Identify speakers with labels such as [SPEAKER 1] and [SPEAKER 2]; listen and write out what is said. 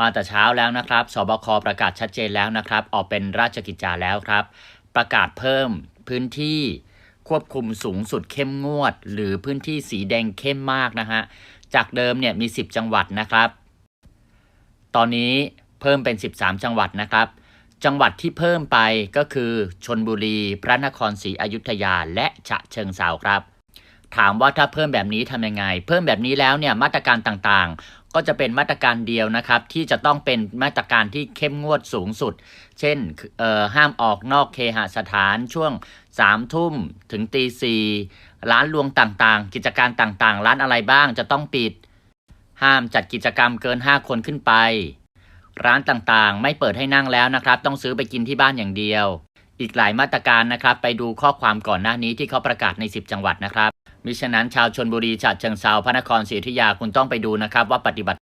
[SPEAKER 1] มาแต่เช้าแล้วนะครับ สบคประกาศชัดเจนแล้วนะครับ ออกเป็นราชกิจจาแล้วครับ ประกาศเพิ่มพื้นที่ควบคุมสูงสุดเข้มงวด หรือพื้นที่สีแดงเข้มมากนะฮะ จากเดิมเนี่ยมี 10 จังหวัดนะครับ ตอนนี้เพิ่มเป็น 13 จังหวัดนะครับ จังหวัดที่เพิ่มไปก็คือชนบุรี พระนครศรีอยุธยา และฉะเชิงเทราครับถามว่าถ้าเพิ่มแบบนี้ทำยังไง เพิ่มแบบนี้แล้วเนี่ยมาตรการต่างๆ ก็จะเป็นมาตรการเดียวนะครับที่จะต้องเป็นมาตรการที่เข้มงวดสูงสุด เช่นห้ามออกนอกเคหสถานช่วง3ามทุ่มถึงตีสี่ร้านรวงต่างๆ กิจการต่างๆ ร้านอะไรบ้างจะต้องปิด ห้ามจัดกิจกรรมเกิน 5 คนขึ้นไป ร้านต่างๆ ไม่เปิดให้นั่งแล้วนะครับ ต้องซื้อไปกินที่บ้านอย่างเดียว อีกหลายมาตรการนะครับ ไปดูข้อความก่อนหน้านี้ที่เขาประกาศใน 10 จังหวัดนะครับ มิฉะนั้นชาวชนบุรีฉะเชิงเซาพระนครศรีอยุธยาคุณต้องไปดูนะครับว่าปฏิบัติ